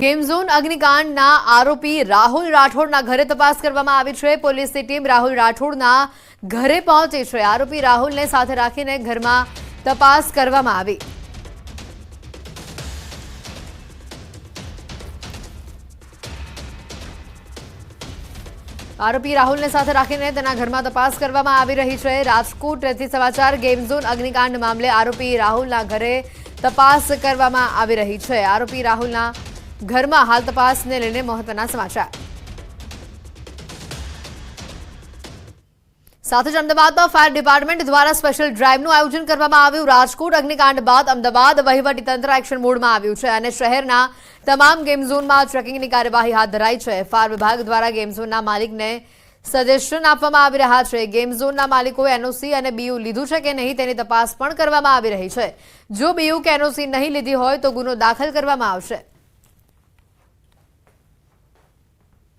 Game zone અગ્નિકાંડના આરોપી રાહુલ રાઠોડના ઘરે તપાસ કરવામાં આવી છે. પોલીસની ટીમ રાહુલ રાઠોડના ઘરે પહોંચી છે. આરોપી રાહુલને સાથે રાખીને ઘરમાં તપાસ કરવામાં આવી. આરોપી રાહુલને સાથે રાખીને તેના ઘરમાં તપાસ કરવામાં આવી રહી છે. રાજકોટથી સમાચાર ગેમઝોન અગ્નિકાંડ મામલે આરોપી રાહુલના ઘરે તપાસ કરવામાં આવી રહી છે. આરોપી રાહુલના ઘરમાં હાલ તપાસને લઈને મહત્વના સમાચાર. સાથે જ અમદાવાદમાં ફાયર ડિપાર્ટમેન્ટ દ્વારા સ્પેશિયલ ડ્રાઇવનું આયોજન કરવામાં આવ્યું. રાજકોટ અગ્નિકાંડ બાદ અમદાવાદ વહીવટીતંત્ર એક્શન મોડમાં આવ્યું છે અને શહેરના તમામ ગેમ ઝોનમાં ટ્રેકિંગની કાર્યવાહી હાથ ધરાઈ છે. ફાયર વિભાગ દ્વારા ગેમ ઝોનના માલિકને સજેશન આપવામાં આવી રહ્યા છે. ગેમ ઝોનના માલિકોએ એનઓસી અને બીયુ લીધું છે કે નહીં તેની તપાસ પણ કરવામાં આવી રહી છે. જો બીયુ કે એનઓસી નહીં લીધી હોય તો ગુનો દાખલ કરવામાં આવશે.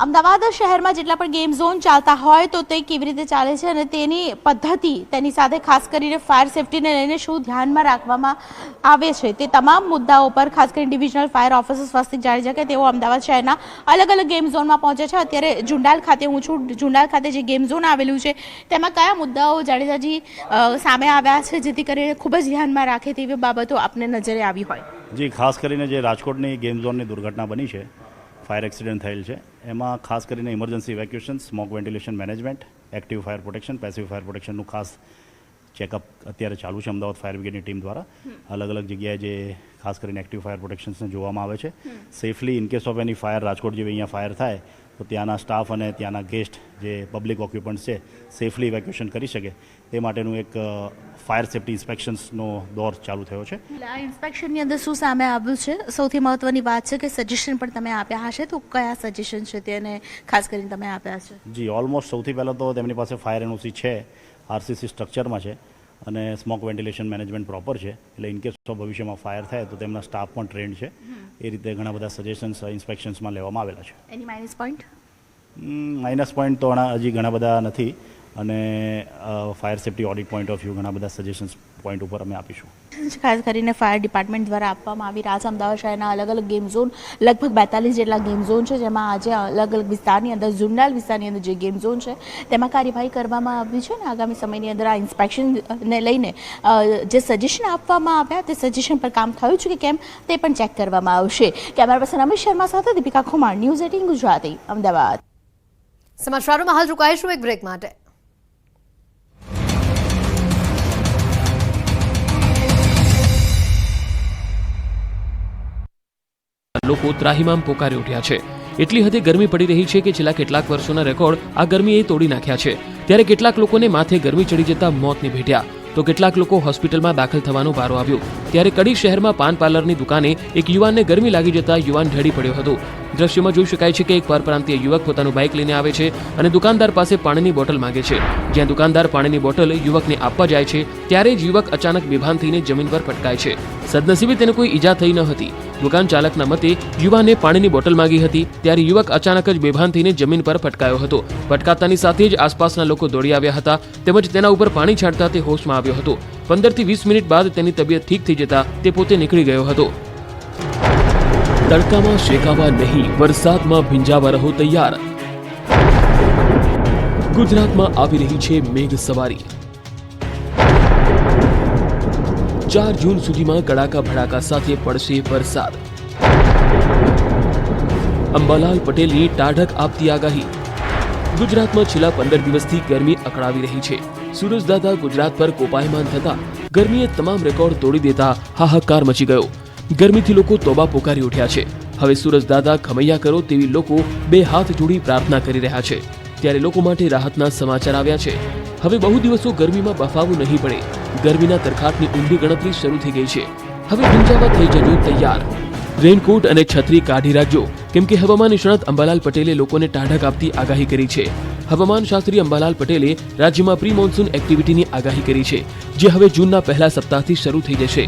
અમદાવાદ શહેરમાં જેટલા પણ ગેમ ઝોન ચાલતા હોય તો તે કેવી રીતે ચાલે છે અને તેની પદ્ધતિ તેની સાથે ખાસ કરીને ફાયર સેફટીને લઈને શું ધ્યાનમાં રાખવામાં આવે છે તે તમામ મુદ્દાઓ પર ખાસ કરીને divisional fire officer Swastik Jadeja કે તેઓ અમદાવાદ શહેરના અલગ અલગ ગેમ ઝોનમાં પહોંચે છે. અત્યારે જુંડાલ ખાતે હું છું. જુંડાલ ખાતે જે ગેમ ઝોન આવેલું છે તેમાં કયા મુદ્દાઓ જાડેજાજી સામે આવ્યા છે જેથી કરીને ખૂબ જ ધ્યાનમાં રાખે તેવી બાબતો આપને નજરે આવી હોય? જી, ખાસ કરીને જે રાજકોટની ગેમ ઝોનની દુર્ઘટના બની છે ફાયર એક્સિડન્ટ થયેલ છે. એમાં ખાસ કરીને emergency evacuation smoke ventilation management active fire protection passive fire પ્રોટેક્શનનું ખાસ ચેકઅપ અત્યારે ચાલુ છે અમદાવાદ ફાયર બ્રિગેડની ટીમ દ્વારા. અલગ અલગ જગ્યાએ જે ખાસ કરીને એક્ટિવ ફાયર પ્રોટેક્શન્સને જોવામાં આવે છે. Safely in case of any fire Rajkot જેવી અહીંયા ફાયર થાય તો ત્યાંના સ્ટાફ અને ત્યાંના ગેસ્ટ જે પબ્લિક ઓક્યુપન્ટ છે સેફલી ઇવેક્યુએશન કરી શકે. તે માટેનું એક ફાયર સેફ્ટી ઇન્સ્પેક્શન્સનો દોર ચાલુ થયો છે. આ ઇન્સ્પેક્શનની અંદર શું સામે આવ્યું છે? સૌથી મહત્વની વાત છે કે સજેશન પણ તમે આપ્યા હશે તો કયા સજેશન છે તેને ખાસ કરીને તમે આપ્યા છે જી ઓલમોસ્ટ સૌથી પહેલાં તો તેમની પાસે ફાયર એનઓસી છે આરસીસી સ્ટ્રક્ચરમાં છે. અને સ્મોક વેન્ટિલેશન મેનેજમેન્ટ પ્રોપર છે. એટલે ઇનકેસ ઓફ ભવિષ્યમાં ફાયર થાય તો તેમના સ્ટાફ પણ ટ્રેન્ડ છે. એ રીતે ઘણા બધા સજેશન્સ ઇન્સ્પેક્શન્સમાં લેવામાં આવેલા છે. એની માઇનસ પોઈન્ટ માઇનસ પોઈન્ટ તો હજી ઘણા બધા નથી. અને fire safety audit point of view ઘણા બધા સજેશન્સ પોઈન્ટ ઉપર અમે આપીશું. ખાસ કરીને ફાયર ડિપાર્ટમેન્ટ દ્વારા આપવામાં આવી રહ્યા છે અમદાવાદ શહેરના અલગ અલગ ગેમ ઝોન લગભગ બેતાલીસ જેટલા ગેમ ઝોન છે જેમાં આજે અલગ અલગ વિસ્તારની અંદર ઝુંડાલ વિસ્તારની અંદર જે ગેમ ઝોન છે તેમાં કાર્યવાહી કરવામાં આવી છે અને આગામી સમયની અંદર આ ઇન્સ્પેક્શનને લઈને જે સજેશન આપવામાં આવ્યા તે સજેશન પર કામ થયું છે કે કેમ તે પણ ચેક કરવામાં આવશે. કેમેરા પર્સન અમિત શર્મા સાથે દીપિકા ખુમાર ન્યૂઝ એટીન ગુજરાતી અમદાવાદ. સમાચારોમાં હાલ રોકાઈશું એક બ્રેક માટે. લોકો ત્રાહિમામ પોકારી ઉઠ્યા છે. એટલી હદે ગરમી પડી રહી છે કે છેલ્લા કેટલાક વર્ષોના રેકોર્ડ આ ગરમીએ તોડી નાખ્યા છે. ત્યારે કેટલાક લોકોને માથે ગરમી ચડી જતા મોતને ભેટ્યા તો કેટલાક લોકો હોસ્પિટલમાં દાખલ થવાનો વારો આવ્યો. ત્યારે કડી શહેરમાં પાન પાર્લરની દુકાને એક યુવાનને ગરમી લાગી જતા યુવાન ઢળી પડ્યો હતો. દ્રશ્યમાં જોઈ શકાય છે કે એક પરપ્રાંતીય યુવક પોતાનું બાઇક લઈને આવે છે અને દુકાનદાર પાસે પાણીની બોટલ માંગે છે. જ્યાં દુકાનદાર પાણીની બોટલ યુવકને આપવા જાય છે, ત્યારે જ યુવક અચાનક બેભાન થઈને જમીન પર પટકાય છે. સદનસીબે તેને કોઈ ઈજા થઈ ન હતી. દુકાન ચાલકના મતે યુવાને પાણીની બોટલ માંગી હતી, ત્યારે યુવક અચાનક જ બેભાન થઈને જમીન પર ફટકાયો હતો. ફટકાતાની સાથે જ આસપાસના લોકો દોડી આવ્યા હતા, તેમજ તેના ઉપર પાણી છાંટતા તે હોશમાં આવ્યો હતો. પંદરથી વીસ મિનિટ બાદ તેની તબિયત ઠીક થઈ જતા તે પોતે નીકળી ગયો હતો. તડકામાં શેકાવા નહીં, વરસાદમાં ભીંજાવા રહો તૈયાર. ગુજરાતમાં આવી રહી છે મેઘ સવારી ચાર જૂન સુધીમાં કડાકા ભડાકા સાથે પડશે વરસાદ. અંબાલાલ પટેલની ટાઢક આપતી આગાહી. ગુજરાતમાં છેલ્લા પંદર દિવસથી ગરમી અકળાવી રહી છે. સુરજદાદા ગુજરાત પર કોપાયમાન થતા ગરમીએ તમામ રેકોર્ડ તોડી દેતા હાહાકાર મચી ગયો. ગરમીથી લોકો તોબા પોકારી ઉઠ્યા છે. હવે સુરજદાદા ખમૈયા કરો તેવી લોકો બે હાથ જોડી પ્રાર્થના કરી રહ્યા છે. ત્યારે લોકો માટે રાહતના સમાચાર આવ્યા છે. હવે બહુ દિવસો ગરમીમાં બફાવું નહીં પડે. ગરમીના તરખાટની ઊંડી ગણતરી શરૂ થઈ ગઈ છે. હવે ભીંજાવા થઈ જજો તૈયાર. રેનકોટ અને છત્રી કાઢી રાખજો. કેમ કે હવામાન નિષ્ણાત અંબાલાલ પટેલે લોકોને ટાઢક આપતી આગાહી કરી છે. હવામાન શાસ્ત્રી અંબાલાલ પટેલે રાજ્યમાં પ્રી મોન્સૂન એક્ટિવિટીની આગાહી કરી છે, જે હવે જૂનના પહેલા સપ્તાહથી શરૂ થઈ જશે.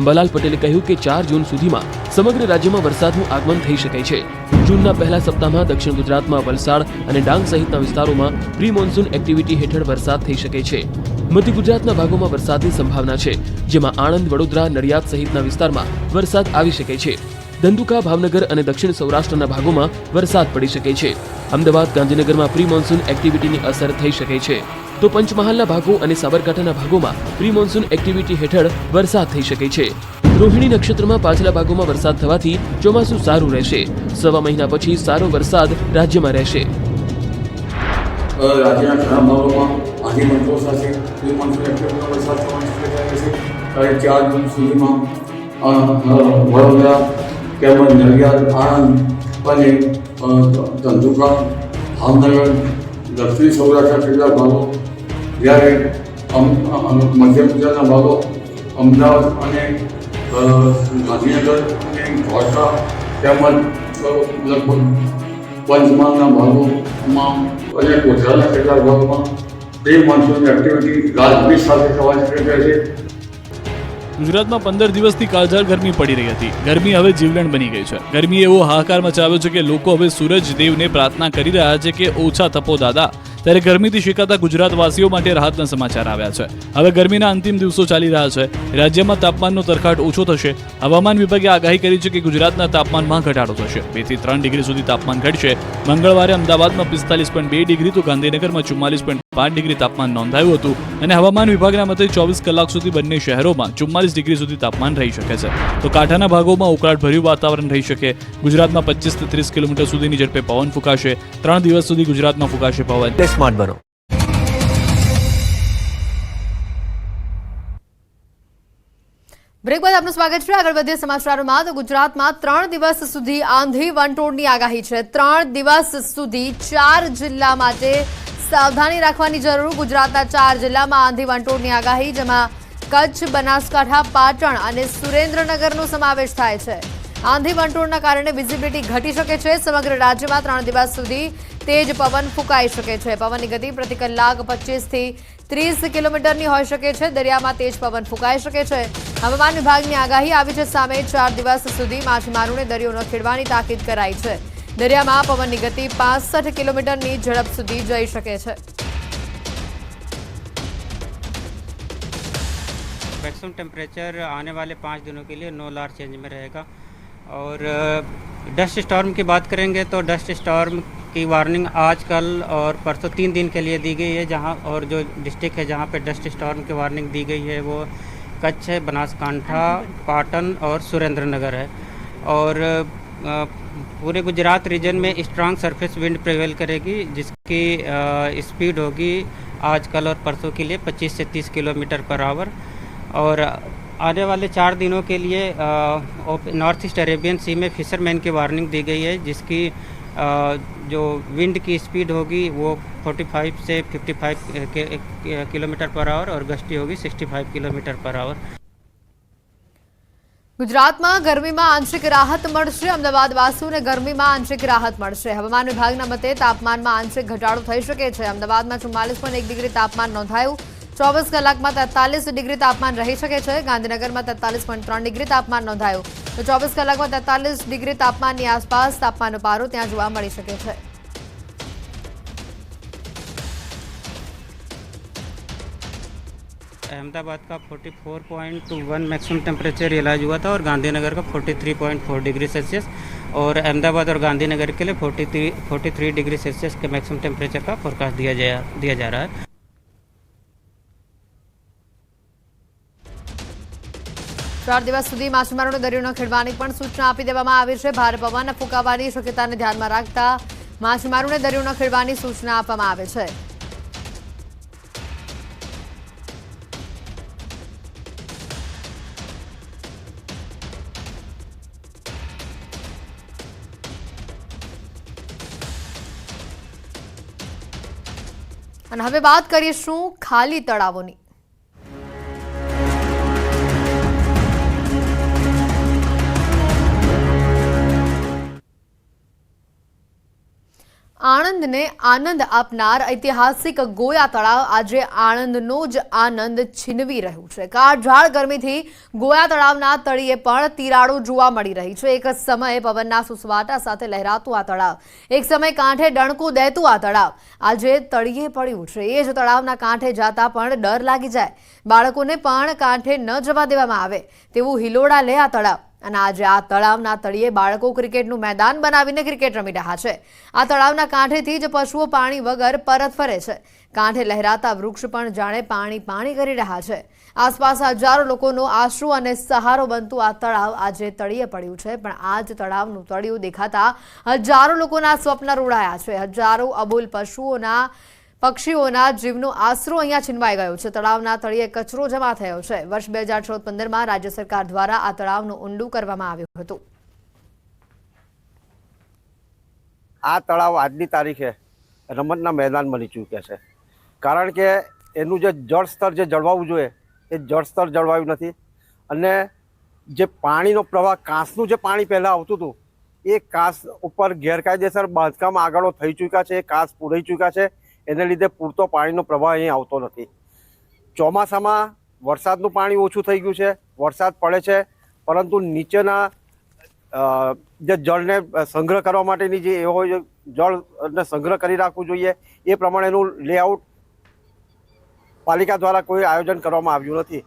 અંબાલાલ પટેલે કહ્યું કે ચાર જૂન સુધીમાં સમગ્ર રાજ્યમાં વરસાદનું આગમન થઈ શકે છે. જૂનના પહેલા સપ્તાહમાં દક્ષિણ ગુજરાતમાં વલસાડ અને ડાંગ સહિતના વિસ્તારોમાં પ્રી મોન્સૂન એક્ટિવિટી હેઠળ વરસાદ થઈ શકે છે. મધ્ય ગુજરાતના ભાગોમાં વરસાદની સંભાવના છે, જેમાં આણંદ, વડોદરા, નડિયાદ સહિતના વિસ્તારમાં વરસાદ આવી શકે છે. ધંધુકા, ભાવનગર અને દક્ષિણ સૌરાષ્ટ્રના ભાગોમાં વરસાદ પડી શકે છે. અમદાવાદ, ગાંધીનગરમાં પ્રી મોન્સૂન એક્ટિવિટીની અસર થઈ શકે છે. તો પંચમહાલના ભાગો અને સાબરકાંઠાના ભાગોમાં પ્રી મોન્સૂન એક્ટિવિટી હેઠળ વરસાદ થઈ શકે છે. રોહિણી નક્ષત્રમાં પાછલા ભાગોમાં વરસાદ થવાથી ચોમાસું સારું રહેશે. સવા મહિના પછી સારો વરસાદ રાજ્યમાં રહેશે. રાજ્યના ઘણા ભાગોમાં આંધી મંત્રો સાથે પ્રી મોન્સૂન એક્ટિવિટીનો વરસાદ થવાની શક્યતા ત્યારે ચાર જૂન સુધીમાં વડોદરા તેમજ નડિયાદ આણંદ અને ધંધુકા, ભાવનગર, દક્ષિણ સૌરાષ્ટ્રના કેટલાક ભાગો, જ્યારે મધ્ય ગુજરાતના ભાગો, અમદાવાદ અને ગાંધીનગર અને ધોળકા તેમજ લગભગ પંચમહાલના ભાગોમાં અને ગુજરાતના કેટલાક ભાગોમાં તે મોન્સૂન એક્ટિવિટી ગાજવીજ સાથે થવાની શક્યતા છે. ગુજરાતમાં પંદર દિવસથી કાળઝાળ ગરમી પડી રહી હતી. ગરમી હવે જીવલેણ બની ગઈ છે. ગરમીએ એવો હાહાકાર મચાવ્યો છે કે લોકો હવે સૂરજ દેવને પ્રાર્થના કરી રહ્યા છે કે ઓછા તપો દાદા. ત્યારે ગરમીથી શેકાતા ગુજરાતવાસીઓ માટે રાહતના સમાચાર આવ્યા છે. હવે ગરમીના અંતિમ દિવસો ચાલી રહ્યા છે. રાજ્યમાં તાપમાનનો તરખાટ ઓછો થશે. હવામાન વિભાગે આગાહી કરી છે કે ગુજરાતના તાપમાનમાં ઘટાડો થશે. બેથી ત્રણ ડિગ્રી સુધી તાપમાન ઘટશે. મંગળવારે અમદાવાદમાં પિસ્તાલીસ પોઈન્ટ બે ડિગ્રી તો ગાંધીનગરમાં ચુમ્માલીસ પોઈન્ટ પાંચ ડિગ્રી તાપમાન નોંધાયું હતું. અને હવામાન વિભાગના મતે ચોવીસ કલાક સુધી બંને શહેરોમાં ચુમ્માલીસ ડિગ્રી સુધી તાપમાન રહી શકે છે. તો કાંઠાના ભાગોમાં ઉકળાટભર્યું વાતાવરણ રહી શકે. ગુજરાતમાં પચીસથી ત્રીસ કિલોમીટર સુધીની ઝડપે પવન ફૂંકાશે. ત્રણ દિવસ સુધી ગુજરાતમાં ફૂંકાશે પવન. સ્માર્ટ બનો. બ્રેક બાદ આપનું સ્વાગત છે. આગળ વધીએ સમાચારોમાં. તો ગુજરાતમાં ત્રણ દિવસ સુધી આંધી વંટોળની આગાહી છે. ત્રણ દિવસ સુધી ચાર જિલ્લા માટે સાવધાની રાખવાની જરૂર. ગુજરાતના ચાર જિલ્લામાં આંધી વંટોળની આગાહી, જેમાં કચ્છ, બનાસકાંઠા, પાટણ અને સુરેન્દ્રનગરનો સમાવેશ થાય છે. આંધી વંટોળના કારણે વિઝિબિલિટી ઘટી શકે છે. સમગ્ર રાજ્યમાં ત્રણ દિવસ સુધી તેજ પવન ફૂંકાઈ શકે છે પવનની ગતિ પ્રતિ કલાક પચીસથી ત્રીસ કિલોમીટરની હોઈ શકે છે દરિયામાં તેજ પવન ફૂંકાઈ શકે છે હવામાન વિભાગની આગાહી આવી છે સામે ચાર દિવસ સુધી માછીમારોને દરિયો ન ખેડવાની તાકીદ કરાઈ છે દરિયામાં પવનની ગતિ પાસઠ કિલોમીટરની ઝડપ સુધી જઈ શકે છે मैक्सिमम टेम्परेचर आने वाले पाँच दिनों के लिए नो लार चेंज में रहेगा और डस्ट स्टॉर्म की बात करेंगे तो डस्ट स्टॉर्म की वार्निंग आज, कल और परसों तीन दिन के लिए दी गई है, जहाँ और जो डिस्ट्रिक्ट है जहाँ पे डस्ट स्टॉर्म की वार्निंग दी गई है, वो कच्छ है, बनासकांठा, पाटन और सुरेंद्र है। और पूरे गुजरात रीजन में स्ट्रांग सरफेस विंड प्रिवेल करेगी, जिसकी स्पीड होगी आज, कल और परसों के लिए 25 से 30 किलोमीटर पर आवर और आने वाले चार दिनों के लिए नॉर्थ ईस्ट अरेबियन सी में फिशरमैन की वार्निंग दी गई है, जिसकी जो विंड की स्पीड होगी वो 45 से 55 के, के, किलोमीटर पर आवर और गश्ती होगी 65 किलोमीटर पर आवर ગુજરાતમાં ગરમીમાં આંશિક રાહત મળશે અમદાવાદ વાસીઓને ગરમીમાં આંશિક રાહત મળશે હવામાન વિભાગના મતે તાપમાનમાં આંશિક ઘટાડો થઈ શકે છે અમદાવાદમાં ચુમ્માલીસ પોઈન્ટ એક ડિગ્રી તાપમાન નોંધાયું ચોવીસ કલાકમાં તેતાલીસ ડિગ્રી તાપમાન રહી શકે છે ગાંધીનગરમાં તેતાલીસ પોઈન્ટ ત્રણ ડિગ્રી તાપમાન નોંધાયું તો ચોવીસ કલાકમાં તેતાલીસ ડિગ્રી તાપમાનની આસપાસ તાપમાનનો પારો ત્યાં જોવા મળી શકે છે अहमदाबाद का 44.1 मैक्सिमम टेम्परेचर रियलाइज हुआ था और गांधीनगर का 43.4 डिग्री सेल्सियस और अहमदाबाद और गांधीनगर के लिए 43 43 डिग्री सेल्सियस के मैक्सिमम टेम्परेचर का फोरकास्ट दिया जा दिया जा रहा है ચાર દિવસ સુધી માછીમારોને દરિયો ન ખેડવાની પણ સૂચના આપી દેવામાં આવી છે. ભારે પવન ફૂંકાવાની શક્યતાને ધ્યાનમાં રાખતા માછીમારોને દરિયો ન ખેડવાની સૂચના આપવામાં આવે છે. અને હવે વાત કરીશું ખાલી તળાવોની. આણંદને આનંદ આપનાર ઐતિહાસિક ગોયા તળાવ આજે આણંદનો જ આનંદ છીનવી રહ્યું છે. કાળઝાળ ગરમીથી ગોયા તળાવના તળિયે પણ તિરાડો જોવા મળી રહી છે. એક સમયે પવનના સુસવાટા સાથે લહેરાતું આ તળાવ. એક સમય કાંઠે ડણકું દેતું આ તળાવ. આજે તળિયે પડ્યું છે. એ જ તળાવના કાંઠે જતા પણ ડર લાગી જાય. બાળકોને પણ કાંઠે ન જવા દેવામાં આવે તેવું હિલોડા લે આ તળાવ. અને આજે આ તળાવના તળિયે બાળકો ક્રિકેટનું મેદાન બનાવીને ક્રિકેટ રમી રહ્યા છે. આ તળાવના કાંઠેથી જ પશુઓ પાણી વગર પરત ફરે છે. કાંઠે લહેરાતા વૃક્ષ પણ જાણે પાણી પાણી કરી રહ્યા છે. આસપાસ હજારો લોકોનો આશરો અને સહારો બનતું આ તળાવ આજે તળિયે પડ્યું છે, પણ આ જ તળાવનું તળિયું દેખાતા હજારો લોકોના સ્વપ્ન રોડાયા છે. હજારો અબોલ પશુઓના પક્ષીઓના જીવનો આશરો અહીંયા છીનવાઈ ગયો છે. તળાવના તળિયે કચરો જમા થયો છે. વર્ષ બે હજાર ચૌદ પંદરમાં રાજ્ય સરકાર દ્વારા આ તળાવનું ઊંડું કરવામાં આવ્યું હતું. આ તળાવ આજની તારીખે રમતના મેદાન બની ચૂક્યા છે. કારણ કે એનું જે જળ સ્તર જે જળવાવું જોઈએ, એ જળ સ્તર જળવાયું નથી. અને જે પાણીનો પ્રવાહ, કાંસનું જે પાણી પહેલાં આવતું હતું, એ કાંસ ઉપર ગેરકાયદેસર બાંધકામ આગળો થઈ ચૂક્યા છે, એ કાંસ પૂરાઈ ચૂક્યા છે. એને લીધે પૂરતો પાણીનો પ્રવાહ અહીં આવતો નથી. ચોમાસામાં વરસાદનું પાણી ઓછું થઈ ગયું છે, વરસાદ પડે છે, પરંતુ નીચેના જે જળને સંગ્રહ કરવા માટેની જે એવો જળને સંગ્રહ કરી રાખવું જોઈએ, એ પ્રમાણેનું લેઆઉટ પાલિકા દ્વારા કોઈ આયોજન કરવામાં આવ્યું નથી.